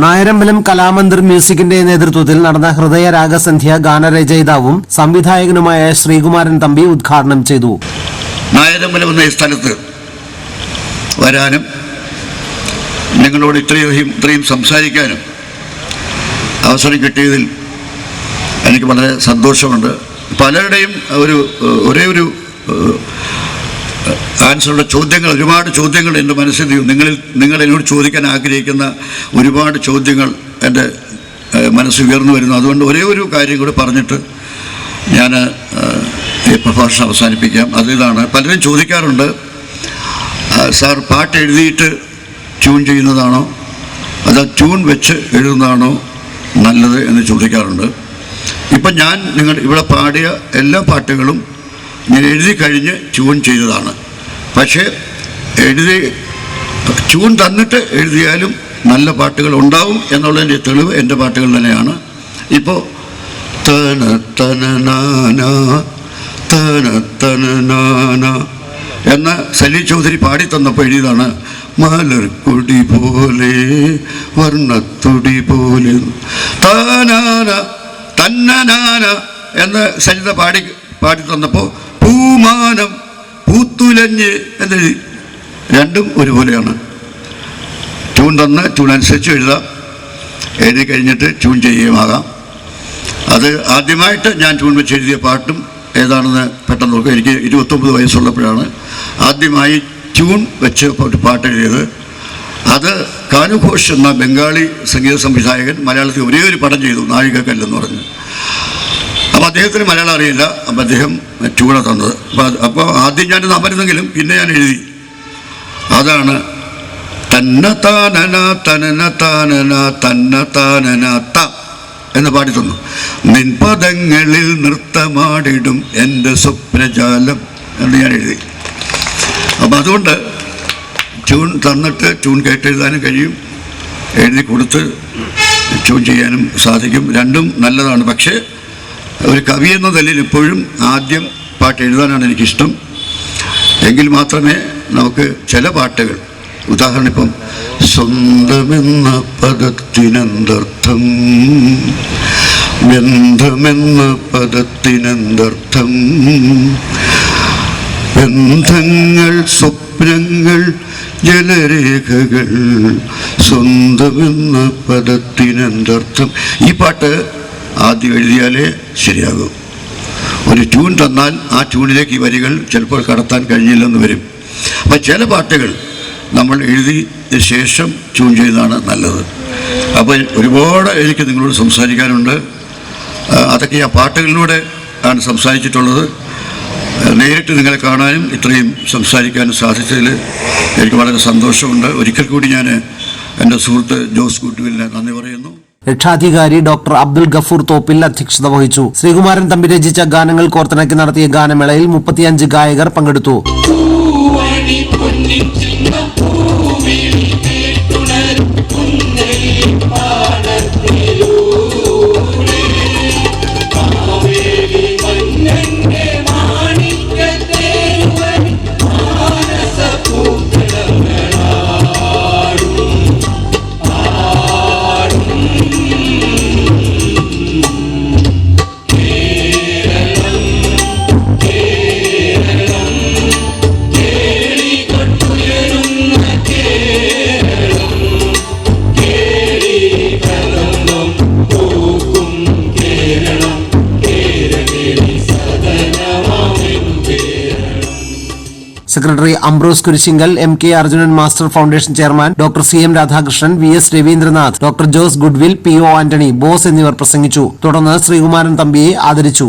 നായരമ്പലം കലാമന്ദിർ മ്യൂസിക്കിന്റെ നേതൃത്വത്തിൽ നടന്ന ഹൃദയ രാഗസന്ധ്യ ഗാനരചയിതാവും സംവിധായകനുമായ ശ്രീകുമാരൻ തമ്പി ഉദ്ഘാടനം ചെയ്തു. നായരമ്പലം എന്ന സ്ഥലത്ത് വരാനും നിങ്ങളോട് ഇത്രയും ഇത്രയും സംസാരിക്കാനും അവസരം കിട്ടിയതിൽ എനിക്ക് വളരെ സന്തോഷമുണ്ട്. പലരുടെയും ഒരു ഒരേ ഒരു ആൻസറുടെ ചോദ്യങ്ങൾ ഒരുപാട് ചോദ്യങ്ങൾ എന്റെ മനസ്സിൽ നിങ്ങളിൽ നിങ്ങൾ എന്നോട് ചോദിക്കാൻ ആഗ്രഹിക്കുന്ന ഒരുപാട് ചോദ്യങ്ങൾ എന്റെ മനസ്സ് ഉയർന്നു വരുന്നു. അതുകൊണ്ട് ഒരേ ഒരു കാര്യം കൂടി പറഞ്ഞിട്ട് ഞാൻ ഈ പ്രഭാഷണം അവസാനിപ്പിക്കാം. അതിലാണ് പലരും ചോദിക്കാറുണ്ട് സാർ പാട്ട് എഴുതിയിട്ട് ട്യൂൺ ചെയ്യുന്നതാണോ? അതോ ട്യൂൺ വെച്ച് എഴുതുന്നതാണോ നല്ലത് എന്ന് ചോദിക്കാറുണ്ട്. ഇപ്പം ഞാൻ നിങ്ങൾ ഇവിടെ പാടിയ എല്ലാ പാട്ടുകളും ഞാൻ എഴുതി കഴിഞ്ഞ് ട്യൂൺ ചെയ്തതാണ്. പക്ഷേ എഴുതി ചൂൺ തന്നിട്ട് എഴുതിയാലും നല്ല പാട്ടുകൾ ഉണ്ടാവും എന്നുള്ളതിന്റെ തെളിവ് എന്റെ പാട്ടുകൾ തന്നെയാണ്. ഇപ്പോൾ തന തന നാന തന തന നാന എന്ന സലി ചൗധരി പാടി തന്നപ്പോൾ എഴുതിയതാണ് മലർക്കൊടി പോലെ വർണത്തുടി പോലെ താനാന തന്നനാന എന്ന് സരിത പാടി പാടി തന്നപ്പോൾ പൂമാനം പൂത്തുലഞ്ഞ് എന്നെഴുതി രണ്ടും ഒരുപോലെയാണ്. ട്യൂൺ തന്ന് ട്യൂൺ അനുസരിച്ച് എഴുതാം. എഴുതി കഴിഞ്ഞിട്ട് ട്യൂൺ ചെയ്യുകയുമാകാം. അത് ആദ്യമായിട്ട് ഞാൻ ട്യൂൺ വെച്ച് എഴുതിയ പാട്ടും ഏതാണെന്ന് പെട്ടെന്ന് നോക്കുക എനിക്ക് ഇരുപത്തൊമ്പത് വയസ്സുള്ളപ്പോഴാണ് ആദ്യമായി ട്യൂൺ വെച്ച് ഒരു പാട്ട് എഴുതിയത്. അത് കാനുഘോഷ് എന്ന ബംഗാളി സംഗീത സംവിധായകൻ മലയാളത്തിൽ ഒരേ ഒരു പടം ചെയ്തു നാഴികക്കല്ലെന്ന് പറഞ്ഞു. അപ്പോൾ അദ്ദേഹത്തിന് മലയാളം അറിയില്ല. അപ്പോൾ അദ്ദേഹം ട്യൂണ തന്നത്. അപ്പോൾ അപ്പോൾ ആദ്യം ഞാൻ അമരുന്നെങ്കിലും പിന്നെ ഞാൻ എഴുതി. അതാണ് തന്ന താനന തനന താനന തന്ന താനന ത എന്ന് പാടി തന്നു നിൻപദങ്ങളിൽ നൃത്തമാടിടും എന്റെ സ്വപ്നജാലം എന്ന് ഞാൻ എഴുതി. അപ്പം അതുകൊണ്ട് ട്യൂൺ തന്നിട്ട് ട്യൂൺ കേട്ടെഴുതാനും കഴിയും. എഴുതി കൊടുത്ത് ട്യൂൺ ചെയ്യാനും സാധിക്കും. രണ്ടും നല്ലതാണ്. പക്ഷേ ഒരു കവി എന്ന നിലയിൽ ഇപ്പോഴും ആദ്യം പാട്ട് എഴുതാനാണ് എനിക്കിഷ്ടം. എങ്കിൽ മാത്രമേ നമുക്ക് ചില പാട്ടുകൾ ഉദാഹരണം ഇപ്പം സ്വന്തമെന്ന പദത്തിനെന്തർത്ഥം ബന്ധമെന്ന പദത്തിനെന്തർത്ഥം ബന്ധങ്ങൾ സ്വപ്നങ്ങൾ ജലരേഖകൾ സ്വന്തമെന്ന പദത്തിനെന്തർത്ഥം. ഈ പാട്ട് ആദ്യം എഴുതിയാലേ ശരിയാകൂ. ഒരു ട്യൂൺ തന്നാൽ ആ ട്യൂണിലേക്ക് ഈ വരികൾ ചിലപ്പോൾ കടത്താൻ കഴിഞ്ഞില്ലെന്ന് വരും. അപ്പം ചില പാട്ടുകൾ നമ്മൾ എഴുതി ശേഷം ട്യൂൺ ചെയ്യുന്നതാണ് നല്ലത്. അപ്പോൾ ഒരുപാട് എനിക്ക് നിങ്ങളോട് സംസാരിക്കാനുണ്ട്. അതൊക്കെ ആ പാട്ടുകളിലൂടെ ആണ് സംസാരിച്ചിട്ടുള്ളത്. നേരിട്ട് നിങ്ങളെ കാണാനും ഇത്രയും സംസാരിക്കാനും സാധിച്ചതിൽ എനിക്ക് വളരെ സന്തോഷമുണ്ട്. ഒരിക്കൽ കൂടി ഞാൻ എന്റെ സുഹൃത്ത് ജോസ് കുട്ടുവിലിനെ നന്ദി രക്ഷാധികാരി ഡോക്ടർ അബ്ദുൽ ഗഫൂർ തോപ്പിൽ അധ്യക്ഷത വഹിച്ചു. ശ്രീകുമാരൻ തമ്പി രചിച്ച ഗാനങ്ങൾ കോർത്തിണക്കി നടത്തിയ ഗാനമേളയിൽ മുപ്പത്തിയഞ്ച് ഗായകർ പങ്കെടുത്തു. Secretary Ambrose Kurisinkal M K Arjunan master foundation chairman doctor C M Radhakrishnan V S Raveendranath doctor Jose Goodwill P O Antony Bose എന്നിവർ പ്രസംഗിച്ചു. തുടർന്ന് ശ്രീകുമാരൻ തമ്പിയെ ആദരിച്ചു.